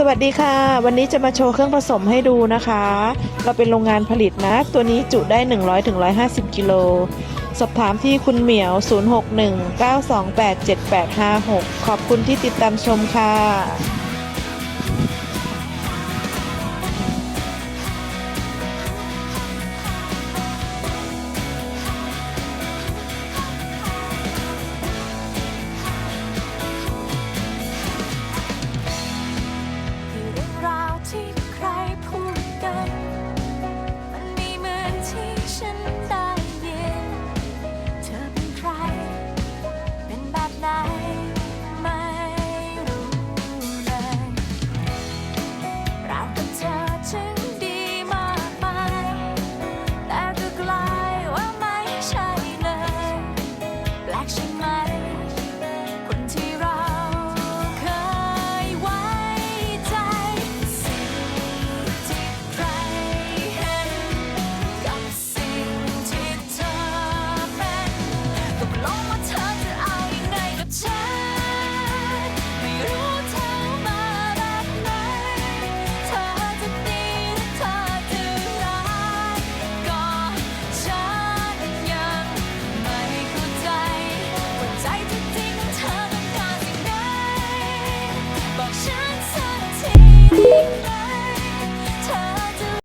สวัสดีค่ะ วันนี้จะมาโชว์เครื่องผสมให้ดูนะคะ เราเป็นโรงงานผลิตนะ ตัวนี้จุได้ 100-150 กิโลสอบถามที่คุณเหมียว 061-928-7856 ขอบคุณที่ติดตามชมค่ะ